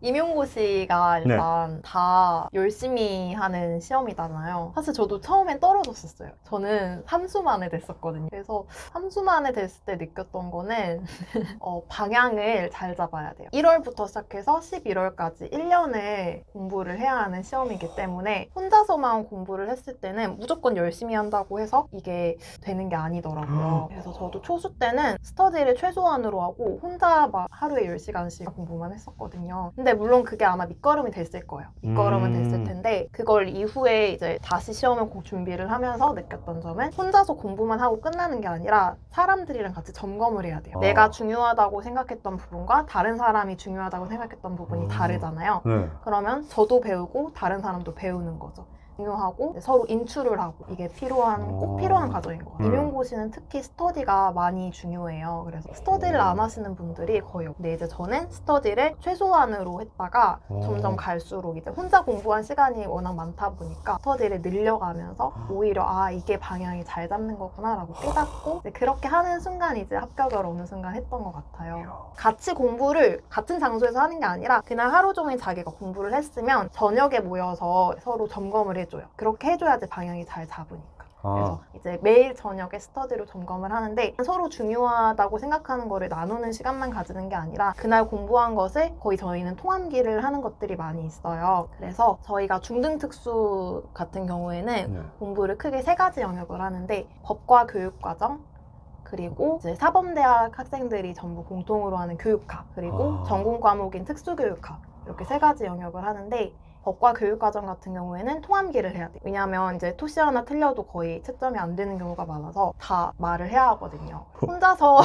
임용고시가 일단 다 열심히 하는 시험이잖아요. 사실 저도 처음엔 떨어졌었어요. 저는 3수 만에 됐었거든요. 그래서 3수 만에 됐을 때 느꼈던 거는 어, 방향을 잘 잡아야 돼요. 1월부터 시작해서 11월까지 1년을 공부를 해야 하는 시험이기 때문에 혼자서만 공부를 했을 때는 무조건 열심히 한다고 해서 이게 되는 게 아니더라고요. 그래서 저도 초수 때는 스터디를 최소한으로 하고 혼자 막 하루에 10시간씩 공부만 했었거든요. 근데 물론 그게 아마 밑거름이 됐을 거예요. 밑거름은 음. 됐을 텐데 그걸 이후에 이제 다시 시험을 꼭 준비를 하면서 느꼈던 점은 혼자서 공부만 하고 끝나는 게 아니라 사람들이랑 같이 점검을 해야 돼요. 아. 내가 중요하다고 생각했던 부분과 다른 사람이 중요하다고 생각했던 부분이 음. 다르잖아요. 네. 그러면 저도 배우고 다른 사람도 배우는 거죠. 중요하고 서로 인출을 하고 이게 필요한 꼭 어. 필요한 과정인 것 같아요. 음. 임용고시는 특히 스터디가 많이 중요해요. 그래서 스터디를 안 하시는 분들이 거의 없고 근데 이제 저는 스터디를 최소한으로 했다가 어. 점점 갈수록 이제 혼자 공부한 시간이 워낙 많다 보니까 스터디를 늘려가면서 오히려 아 이게 방향이 잘 잡는 거구나라고 깨닫고 그렇게 하는 순간 이제 합격을 어느 순간 했던 것 같아요. 같이 공부를 같은 장소에서 하는 게 아니라 그날 하루 종일 자기가 공부를 했으면 저녁에 모여서 서로 점검을 해 줘요. 그렇게 해줘야지 방향이 잘 잡으니까. 그래서 아, 이제 매일 저녁에 스터디로 점검을 하는데 서로 중요하다고 생각하는 거를 나누는 시간만 가지는 게 아니라 그날 공부한 것을 거의 저희는 통함기를 하는 것들이 많이 있어요. 그래서 저희가 중등특수 같은 경우에는 네. 공부를 크게 세 가지 영역을 하는데 법과 교육과정 그리고 이제 사범대학 학생들이 전부 공통으로 하는 교육학 그리고 아. 전공 과목인 특수교육학 이렇게 세 가지 영역을 하는데 법과 교육과정 같은 경우에는 통함기를 해야 돼요. 왜냐하면 이제 토시 하나 틀려도 거의 채점이 안 되는 경우가 많아서 다 말을 해야 하거든요. 혼자서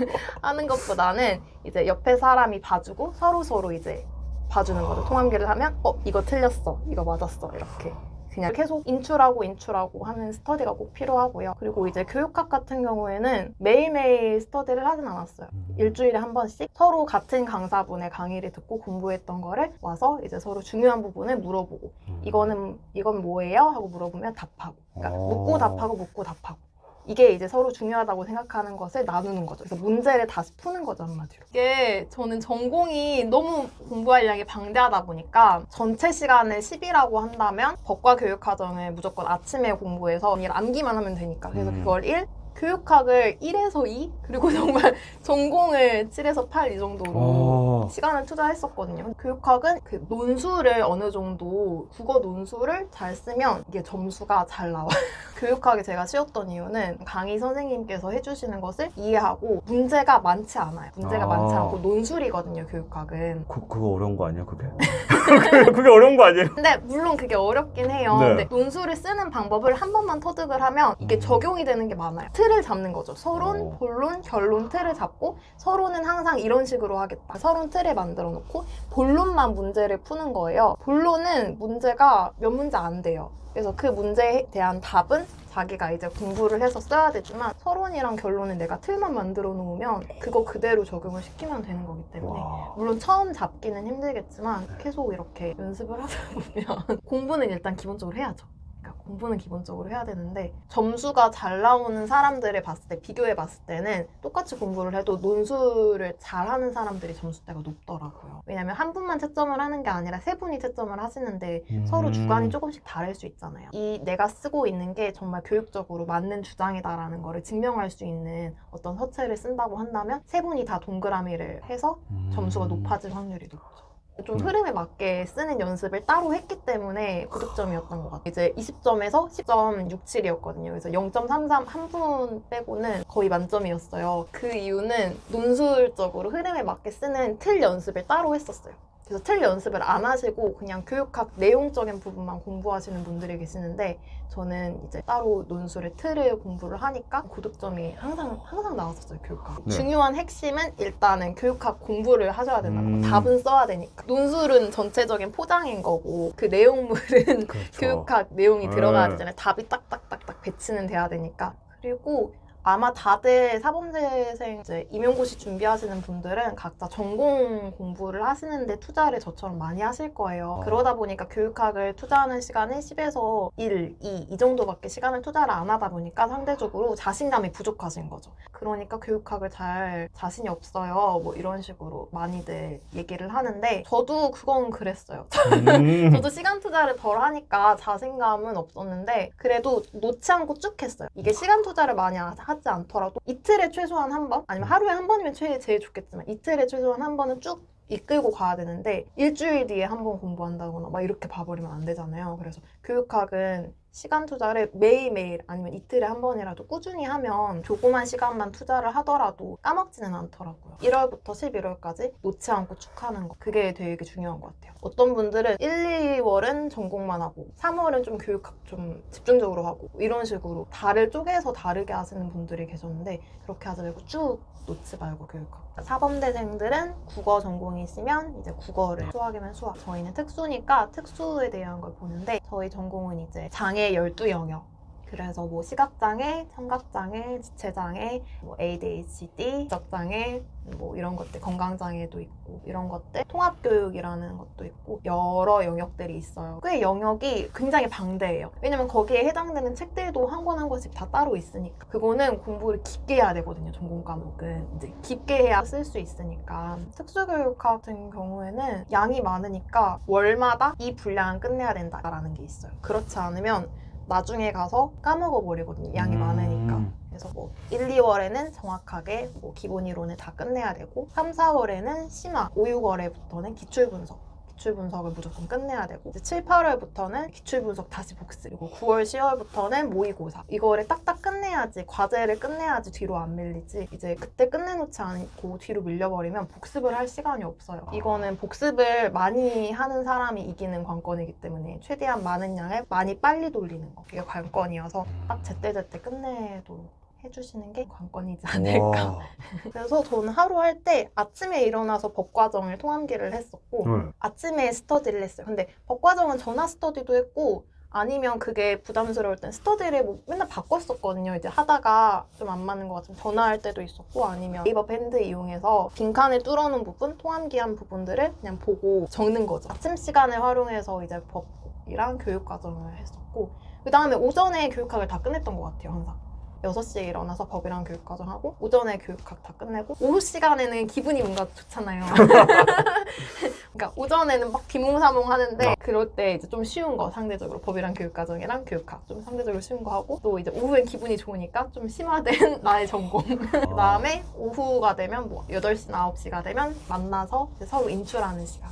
하는 것보다는 이제 옆에 사람이 봐주고 서로 서로 이제 봐주는 거죠. 통함기를 하면 어 이거 틀렸어, 이거 맞았어 이렇게. 그냥 계속 인출하고 인출하고 하는 스터디가 꼭 필요하고요. 그리고 이제 교육학 같은 경우에는 매일매일 스터디를 하진 않았어요. 일주일에 한 번씩 서로 같은 강사분의 강의를 듣고 공부했던 거를 와서 이제 서로 중요한 부분을 물어보고 음. 이거는 이건 뭐예요? 하고 물어보면 답하고 그러니까 어. 묻고 답하고 묻고 답하고 이게 이제 서로 중요하다고 생각하는 것을 나누는 거죠. 그래서 문제를 다시 푸는 거죠 한마디로. 이게 저는 전공이 너무 공부할 양이 방대하다 보니까 전체 시간을 10이라고 한다면 법과 교육과정을 무조건 아침에 공부해서 그냥 암기만 하면 되니까 그래서 음. 그걸 1 교육학을 1에서 2 그리고 정말 전공을 7에서 8 이 정도로 어. 시간을 투자했었거든요. 교육학은 그 논술을 어느 정도 국어 논술을 잘 쓰면 이게 점수가 잘 나와요. 교육학이 제가 쉬웠던 이유는 강의 선생님께서 해주시는 것을 이해하고 문제가 많지 않아요. 문제가 아. 많지 않고 논술이거든요. 교육학은. 그, 그거 어려운 거 아니야, 그게? 그게, 그게 어려운 거 아니에요? 근데 물론 그게 어렵긴 해요. 네. 근데 논술을 쓰는 방법을 한 번만 터득을 하면 이게 음. 적용이 되는 게 많아요. 틀을 잡는 거죠. 서론, 어. 본론, 결론 틀을 잡고 서론은 항상 이런 식으로 하겠다. 서론 틀을 만들어 놓고 본론만 문제를 푸는 거예요. 본론은 문제가 몇 문제 안 돼요. 그래서 그 문제에 대한 답은 자기가 이제 공부를 해서 써야 되지만 서론이랑 결론은 내가 틀만 만들어 놓으면 그거 그대로 적용을 시키면 되는 거기 때문에 와. 물론 처음 잡기는 힘들겠지만 계속 이렇게 연습을 하다 보면 공부는 일단 기본적으로 해야죠. 그러니까 공부는 기본적으로 해야 되는데 점수가 잘 나오는 사람들을 봤을 때 비교해 봤을 때는 똑같이 공부를 해도 논술을 잘하는 사람들이 점수대가 높더라고요. 왜냐면 한 분만 채점을 하는 게 아니라 세 분이 채점을 하시는데 서로 음. 주관이 조금씩 다를 수 있잖아요. 이 내가 쓰고 있는 게 정말 교육적으로 맞는 주장이다라는 거를 증명할 수 있는 어떤 서체를 쓴다고 한다면 세 분이 다 동그라미를 해서 점수가 음. 높아질 확률이 높죠. 좀 음. 흐름에 맞게 쓰는 연습을 따로 했기 때문에 9득점이었던 것 같아요. 이제 20점에서 10.67이었거든요. 그래서 0.33 한 분 빼고는 거의 만점이었어요. 그 이유는 논술적으로 흐름에 맞게 쓰는 틀 연습을 따로 했었어요. 그래서 틀 연습을 안 하시고 그냥 교육학 내용적인 부분만 공부하시는 분들이 계시는데 저는 이제 따로 논술의 틀을 공부를 하니까 고득점이 항상 항상 나왔었어요 교육학. 네. 중요한 핵심은 일단은 교육학 공부를 하셔야 된다는 음. 거. 답은 써야 되니까. 논술은 전체적인 포장인 거고 그 내용물은 그렇죠. 교육학 내용이 네. 들어가야 되잖아요. 답이 딱딱딱딱 배치는 돼야 되니까. 그리고 아마 다들 사범대생 이제 임용고시 준비하시는 분들은 각자 전공 공부를 하시는데 투자를 저처럼 많이 하실 거예요. 어. 그러다 보니까 교육학을 투자하는 시간이 10에서 1, 2, 이 정도밖에 시간을 투자를 안 하다 보니까 상대적으로 자신감이 부족하신 거죠. 그러니까 교육학을 잘 자신이 없어요. 뭐 이런 식으로 많이들 얘기를 하는데 저도 그건 그랬어요. 음. 저도 시간 투자를 덜 하니까 자신감은 없었는데 그래도 놓지 않고 쭉 했어요. 이게 시간 투자를 많이 하- 하지 않더라도 이틀에 최소한 한 번, 아니면 하루에 한 번이면 최, 제일 좋겠지만 이틀에 최소한 한 번은 쭉 이끌고 가야 되는데 일주일 뒤에 한 번 공부한다거나 막 이렇게 봐버리면 안 되잖아요. 그래서 교육학은 시간 투자를 매일매일 아니면 이틀에 한 번이라도 꾸준히 하면 조그만 시간만 투자를 하더라도 까먹지는 않더라고요. 1월부터 11월까지 놓지 않고 쭉 하는 거. 그게 되게 중요한 것 같아요. 어떤 분들은 1, 2월은 전공만 하고 3월은 좀 교육학 좀 집중적으로 하고 이런 식으로 달을 쪼개서 다르게 하시는 분들이 계셨는데 그렇게 하지 말고 쭉 놓지 말고 교육학. 사범대생들은 국어 전공이시면 이제 국어를 수학이면 수학. 저희는 특수니까 특수에 대한 걸 보는데 저희 전공은 이제 장애 12 영역. 그래서 뭐 시각장애, 청각장애, 지체장애, 뭐 ADHD, 지적장애, 뭐 이런 것들, 건강장애도 있고 이런 것들, 통합교육이라는 것도 있고 여러 영역들이 있어요. 꽤 영역이 굉장히 방대해요. 왜냐면 거기에 해당되는 책들도 한권한 권씩 다 따로 있으니까 그거는 공부를 깊게 해야 되거든요. 전공 과목은 이제 깊게 해야 쓸 수 있으니까 특수교육 같은 경우에는 양이 많으니까 월마다 이 분량은 끝내야 된다라는 게 있어요. 그렇지 않으면 나중에 가서 까먹어 버리거든요. 양이 음. 많으니까. 그래서 뭐 1, 2월에는 정확하게 뭐 기본 이론을 다 끝내야 되고 3, 4월에는 심화, 5, 6월에부터는 기출 분석. 기출 분석을 무조건 끝내야 되고 이제 7, 8월부터는 기출 분석 다시 복습 그리고 9월, 10월부터는 모의고사. 이거를 딱딱 끝내야지 과제를 끝내야지 뒤로 안 밀리지 이제 그때 끝내놓지 않고 뒤로 밀려버리면 복습을 할 시간이 없어요. 이거는 복습을 많이 하는 사람이 이기는 관건이기 때문에 최대한 많은 양을 많이 빨리 돌리는 거. 이게 관건이어서 딱 제때제때 끝내도록 해주시는 게 관건이지 않을까 와. 그래서 저는 하루 할 때 아침에 일어나서 법과정을 통함기를 했었고 네. 아침에 스터디를 했어요. 근데 법과정은 전화 스터디도 했고 아니면 그게 부담스러울 땐 스터디를 뭐 맨날 바꿨었거든요. 이제 하다가 좀 안 맞는 것 같으면 전화할 때도 있었고 아니면 네이버 밴드 이용해서 빈칸을 뚫어놓은 부분, 통함기한 부분들을 그냥 보고 적는 거죠. 아침 시간을 활용해서 이제 법이랑 교육 과정을 했었고 그 다음에 오전에 교육학을 다 끝냈던 것 같아요. 항상. 6시에 일어나서 법이랑 교육과정 하고 오전에 교육학 다 끝내고 오후 시간에는 기분이 뭔가 좋잖아요. 그러니까 오전에는 막 비몽사몽 하는데 그럴 때 이제 좀 쉬운 거 상대적으로 법이랑 교육과정이랑 교육학 좀 상대적으로 쉬운 거 하고 또 이제 오후엔 기분이 좋으니까 좀 심화된 나의 전공. 그다음에 오후가 되면 뭐 8시나 9시가 되면 만나서 이제 서로 인출하는 시간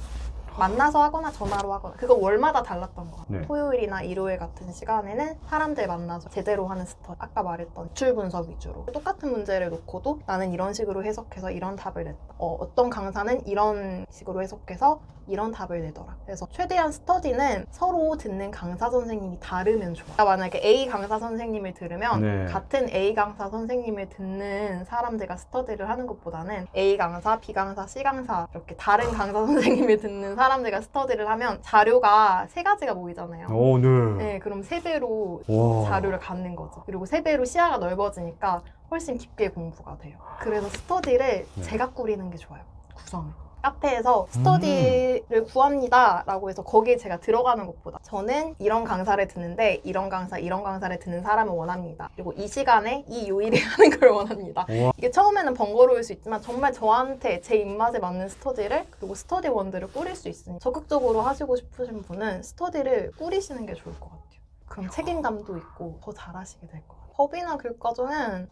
만나서 하거나 전화로 하거나. 그거 월마다 달랐던 것 같아요. 네. 토요일이나 일요일 같은 시간에는 사람들 만나서 제대로 하는 스터디 아까 말했던 출 분석 위주로. 똑같은 문제를 놓고도 나는 이런 식으로 해석해서 이런 답을 냈다. 어, 어떤 강사는 이런 식으로 해석해서 이런 답을 내더라. 그래서 최대한 스터디는 서로 듣는 강사 선생님이 다르면 좋아. 그러니까 만약에 A 강사 선생님을 들으면 네. 같은 A 강사 선생님을 듣는 사람들과 스터디를 하는 것보다는 A 강사, B 강사, C 강사 이렇게 다른 강사 선생님을 듣는 사람들과 스터디를 하면 자료가 세 가지가 모이잖아요. 오, 네. 네, 그럼 세 배로 와. 자료를 갖는 거죠. 그리고 세 배로 시야가 넓어지니까 훨씬 깊게 공부가 돼요. 그래서 스터디를 네. 제가 꾸리는 게 좋아요. 구성을. 카페에서 스터디를 구합니다라고 해서 거기에 제가 들어가는 것보다 저는 이런 강사를 듣는데 이런 강사 이런 강사를 듣는 사람을 원합니다. 그리고 이 시간에 이 요일에 하는 걸 원합니다. 와. 이게 처음에는 번거로울 수 있지만 정말 저한테 제 입맛에 맞는 스터디를 그리고 스터디 원들을 꾸릴 수 있으니 적극적으로 하시고 싶으신 분은 스터디를 꾸리시는 게 좋을 것 같아요. 그럼 책임감도 있고 더 잘하시게 될 것 같아요. 법이나 교과정은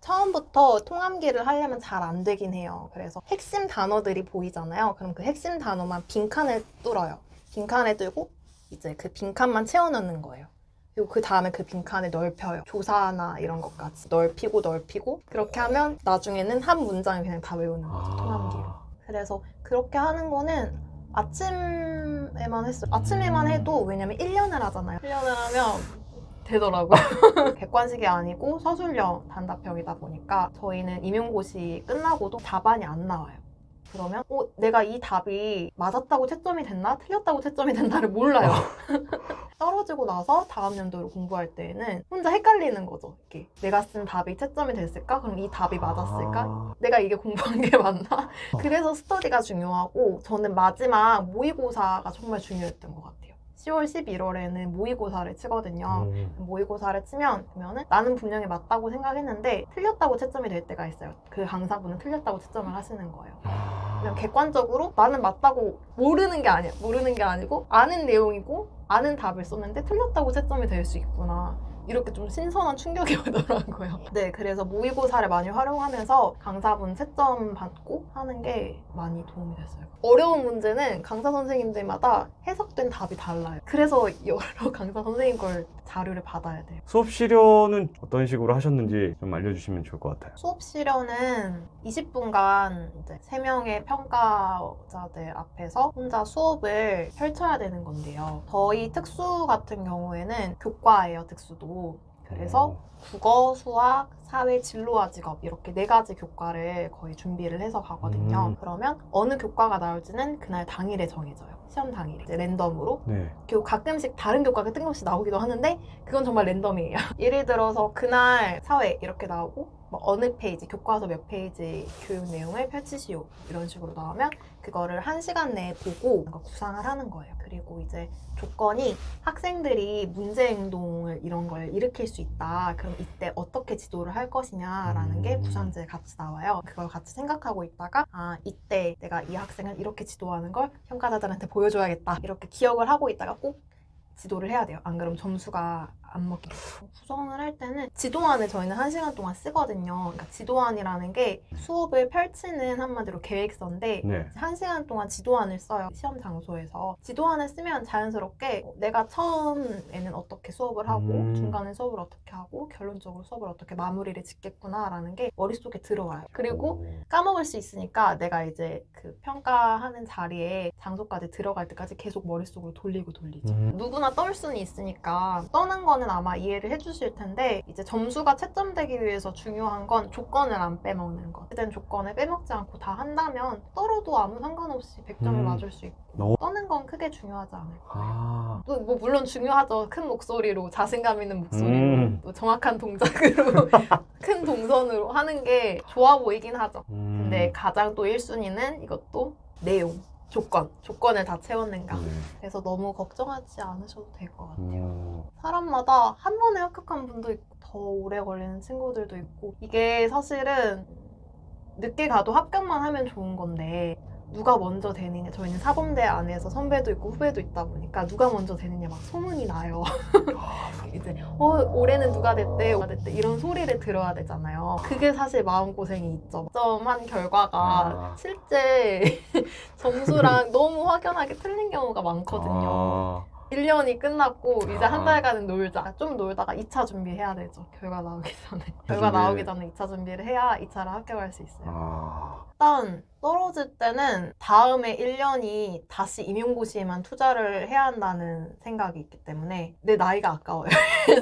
처음부터 통함기를 하려면 잘 안 되긴 해요. 그래서 핵심 단어들이 보이잖아요. 그럼 그 핵심 단어만 빈칸을 뚫어요. 빈칸을 뚫고 이제 그 빈칸만 채워넣는 거예요. 그리고 그 다음에 그 빈칸을 넓혀요. 조사나 이런 것까지 넓히고 넓히고 그렇게 하면 나중에는 한 문장을 그냥 다 외우는 거죠. 아. 그래서 그렇게 하는 거는 아침에만 했어요. 아침에만 해도 왜냐면 1년을 하잖아요. 1년을 하면 되더라고요. 객관식이 아니고 서술형 단답형이다 보니까 저희는 임용고시 끝나고도 답안이 안 나와요. 그러면 어, 내가 이 답이 맞았다고 채점이 됐나 틀렸다고 채점이 됐나를 몰라요. 떨어지고 나서 다음 연도로 공부할 때에는 혼자 헷갈리는 거죠. 이렇게 내가 쓴 답이 채점이 됐을까? 그럼 이 답이 맞았을까? 아. 내가 이게 공부한 게 맞나? 그래서 스터디가 중요하고 저는 마지막 모의고사가 정말 중요했던 것 같아요. 10월 11월에는 모의고사를 치거든요. 음. 모의고사를 치면 그러면은 나는 분명히 맞다고 생각했는데 틀렸다고 채점이 될 때가 있어요. 그 강사분은 틀렸다고 채점을 하시는 거예요. 그냥 객관적으로 나는 맞다고 모르는 게 아니야. 모르는 게 아니고 아는 내용이고 아는 답을 썼는데 틀렸다고 채점이 될 수 있구나. 이렇게 좀 신선한 충격이 오더라고요. 네, 그래서 모의고사를 많이 활용하면서 강사분 채점 받고 하는 게 많이 도움이 됐어요. 어려운 문제는 강사 선생님들마다 해석된 답이 달라요. 그래서 여러 강사 선생님 걸 자료를 받아야 돼요. 수업 시료는 어떤 식으로 하셨는지 좀 알려주시면 좋을 것 같아요. 수업 시련은 20분간 이제 3명의 평가자들 앞에서 혼자 수업을 펼쳐야 되는 건데요. 저희 특수 같은 경우에는 교과예요, 특수도. 그래서 국어, 수학, 사회, 진로와 직업 이렇게 네 가지 교과를 거의 준비를 해서 가거든요. 음. 그러면 어느 교과가 나올지는 그날 당일에 정해져요. 시험 당일에 이제 랜덤으로 네. 교 가끔씩 다른 교과가 뜬금없이 나오기도 하는데 그건 정말 랜덤이에요. 예를 들어서 그날 사회 이렇게 나오고 뭐 어느 페이지 교과서 몇 페이지 교육 내용을 펼치시오 이런 식으로 나오면 그거를 한 시간 내에 보고 뭔가 구상을 하는 거예요. 그리고 이제 조건이 학생들이 문제 행동을 이런 걸 일으킬 수 있다. 그럼 이때 어떻게 지도를 할 것이냐라는 게 음. 구상지에 같이 나와요. 그걸 같이 생각하고 있다가 아 이때 내가 이 학생을 이렇게 지도하는 걸 평가자들한테 보여줘야겠다. 이렇게 기억을 하고 있다가 꼭 지도를 해야 돼요. 안 그러면 점수가 안 먹게 돼요. 구성을 할 때는 지도안을 저희는 한 시간 동안 쓰거든요. 그러니까 지도안이라는 게 수업을 펼치는 한마디로 계획서인데 네. 한 시간 동안 지도안을 써요. 시험 장소에서. 지도안을 쓰면 자연스럽게 어, 내가 처음에는 어떻게 수업을 하고 음. 중간에 수업을 어떻게 하고 결론적으로 수업을 어떻게 마무리를 짓겠구나라는 게 머릿속에 들어와요. 그리고 까먹을 수 있으니까 내가 이제 그 평가하는 자리에 장소까지 들어갈 때까지 계속 머릿속으로 돌리고 돌리죠. 음. 누구나 떨 수는 있으니까 떠는 거는 아마 이해를 해주실 텐데 이제 점수가 채점되기 위해서 중요한 건 조건을 안 빼먹는 것. 된 조건을 빼먹지 않고 다 한다면 떨어도 아무 상관없이 100점을 음. 맞을 수 있고 너무- 떠는 건 크게 중요하지 않을까. 아. 또 뭐 물론 중요하죠. 큰 목소리로 자신감 있는 목소리로 음. 또 정확한 동작으로 큰 동선으로 하는 게 좋아 보이긴 하죠. 음. 근데 가장 또 1순위는 이것도 내용, 조건, 조건을 다 채웠는가. 네. 그래서 너무 걱정하지 않으셔도 될 것 같아요. 음. 사람마다 한 번에 합격한 분도 있고 더 오래 걸리는 친구들도 있고 이게 사실은 늦게 가도 합격만 하면 좋은 건데 누가 먼저 되느냐. 저희는 사범대 안에서 선배도 있고 후배도 있다 보니까 누가 먼저 되느냐 막 소문이 나요. 이제 어 올해는 누가 됐대 누가 됐대 이런 소리를 들어야 되잖아요. 그게 사실 마음고생이 있죠. 점한 결과가 아. 실제 점수랑 너무 확연하게 틀린 경우가 많거든요. 아. 1년이 끝났고 이제 아. 한 달간은 놀자. 좀 놀다가 2차 준비해야 되죠. 결과 나오기 전에. 결과. 나오기 전에 2차 준비를 해야 2차를 합격할 수 있어요. 아. 일단 떨어질 때는 다음에 1년이 다시 임용고시에만 투자를 해야 한다는 생각이 있기 때문에 내 나이가 아까워요.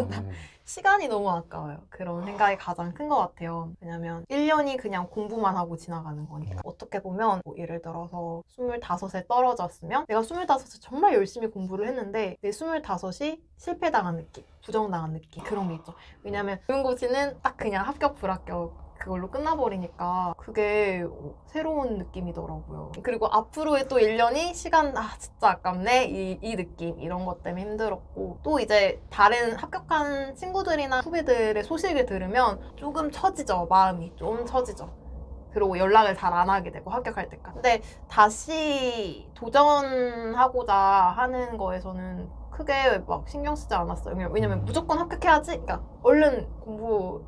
음. 시간이 너무 아까워요. 그런 생각이 가장 큰 것 같아요. 왜냐면 1년이 그냥 공부만 하고 지나가는 거니까. 어떻게 보면 뭐 예를 들어서 25에 떨어졌으면 내가 25에 정말 열심히 공부를 했는데 내 25이 실패당한 느낌, 부정당한 느낌 그런 게 있죠. 왜냐면 임용고시는 딱 그냥 합격 불합격 그걸로 끝나버리니까 그게 새로운 느낌이더라고요. 그리고 앞으로의 또 1년이 시간, 아, 진짜 아깝네. 이, 이 느낌, 이런 것 때문에 힘들었고. 또 이제 다른 합격한 친구들이나 후배들의 소식을 들으면 조금 처지죠. 마음이 좀 처지죠. 그리고 연락을 잘 안 하게 되고 합격할 때까지. 근데 다시 도전하고자 하는 거에서는 크게 막 신경 쓰지 않았어요. 왜냐면- 무조건 합격해야지. 그러니까 얼른 공부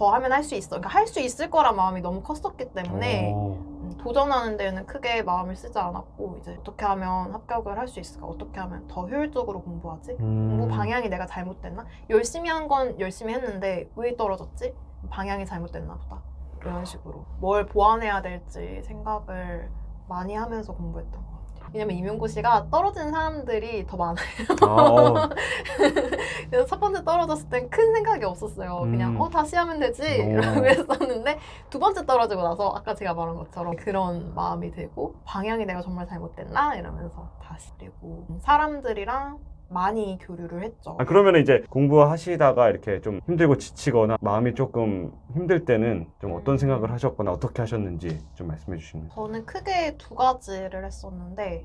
더 하면 할 수 있어. 그러니까 할 수 있을 거란 마음이 너무 컸었기 때문에 어. 음, 도전하는 데는 크게 마음을 쓰지 않았고 이제 어떻게 하면 합격을 할 수 있을까? 어떻게 하면 더 효율적으로 공부하지? 음. 공부 방향이 내가 잘못됐나? 열심히 한 건 열심히 했는데 왜 떨어졌지? 방향이 잘못됐나 보다. 이런 식으로 뭘 보완해야 될지 생각을 많이 하면서 공부했던 것 같아요. 왜냐면 임용고시가 떨어지는 사람들이 더 많아요. 아, 어. 그래서 첫 번째 떨어졌을 땐 큰 생각이 없었어요. 그냥 음. 어 다시 하면 되지 오. 이러고 했었는데 두 번째 떨어지고 나서 아까 제가 말한 것처럼 그런 마음이 들고 방향이 내가 정말 잘못됐나 이러면서 다시 그리고 사람들이랑 많이 교류를 했죠. 아, 그러면 이제 공부하시다가 이렇게 좀 힘들고 지치거나 마음이 조금 힘들 때는 좀 어떤 음. 생각을 하셨거나 어떻게 하셨는지 좀 말씀해 주시면. 저는 크게 두 가지를 했었는데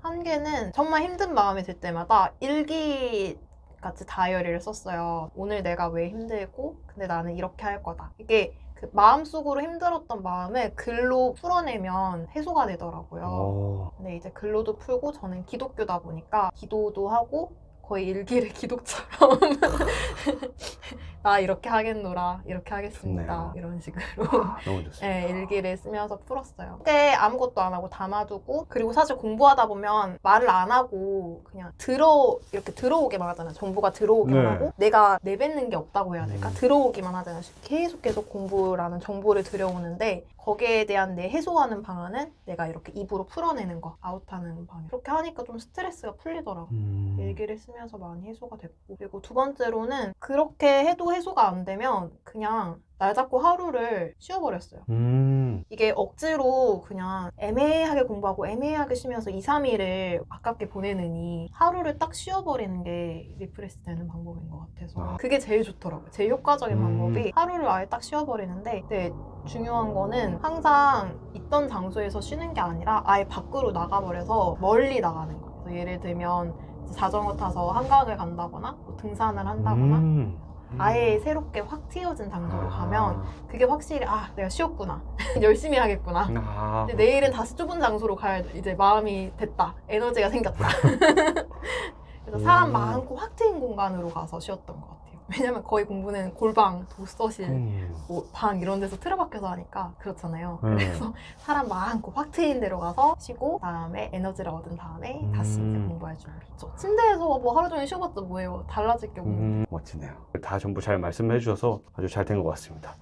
한 개는 정말 힘든 마음이 들 때마다 일기 같이 다이어리를 썼어요. 오늘 내가 왜 힘들고 근데 나는 이렇게 할 거다. 이게 그 마음속으로 힘들었던 마음을 글로 풀어내면 해소가 되더라고요. 어. 근데 이제 글로도 풀고 저는 기독교다 보니까 기도도 하고 거의 일기를 기독처럼 나 이렇게 하겠노라 이렇게 하겠습니다 좋네요. 이런 식으로 아, 너무 좋습니다. 네, 일기를 쓰면서 풀었어요. 그때 아무것도 안 하고 담아두고 그리고 사실 공부하다 보면 말을 안 하고 그냥 들어 이렇게 들어오기만 하잖아요. 정보가 들어오기만 네. 하고 내가 내뱉는 게 없다고 해야 될까? 음. 들어오기만 하잖아요. 계속 계속 공부라는 정보를 들여오는데 거기에 대한 내 해소하는 방안은 내가 이렇게 입으로 풀어내는 거, 아웃하는 방향. 그렇게 하니까 좀 스트레스가 풀리더라고요. 음. 일기를 쓰면서 많이 해소가 됐고 그리고 두 번째로는 그렇게 해도 해소가 안 되면 그냥 날 잡고 하루를 쉬어버렸어요. 음. 이게 억지로 그냥 애매하게 공부하고 애매하게 쉬면서 2, 3일을 아깝게 보내느니 하루를 딱 쉬어버리는 게 리프레시 되는 방법인 것 같아서 아. 그게 제일 좋더라고요. 제일 효과적인 음. 방법이 하루를 아예 딱 쉬어버리는데 근데 중요한 거는 항상 있던 장소에서 쉬는 게 아니라 아예 밖으로 나가버려서 멀리 나가는 거예요. 예를 들면 자전거 타서 한강을 간다거나 뭐 등산을 한다거나 음. 아예 새롭게 확 트여진 장소로 아. 가면 그게 확실히 아 내가 쉬었구나 열심히 하겠구나 아, 근데 내일은 다시 좁은 장소로 가야 돼. 이제 마음이 됐다 에너지가 생겼다 그래서 사람 음. 많고 확 트인 공간으로 가서 쉬었던 것 같아요 왜냐면 거의 공부는 골방 독서실 음. 뭐 방 이런 데서 틀어박혀서 하니까 그렇잖아요 음. 그래서 사람 많고 확 트인 데로 가서 쉬고 다음에 에너지를 얻은 다음에 다시 이제 음. 공부할 준비 저 침대에서 뭐 하루 종일 쉬어봤자 뭐예요 달라질 게 없는데 음, 멋지네요. 다 전부 잘 말씀해 주셔서 아주 잘 된 것 같습니다.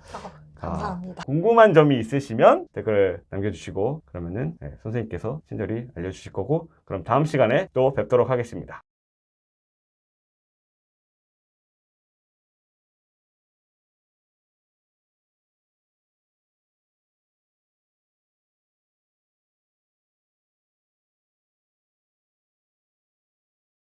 아, 감사합니다 궁금한 점이 있으시면 댓글 남겨주시고 그러면은 네, 선생님께서 친절히 알려주실 거고 그럼 다음 시간에 또 뵙도록 하겠습니다.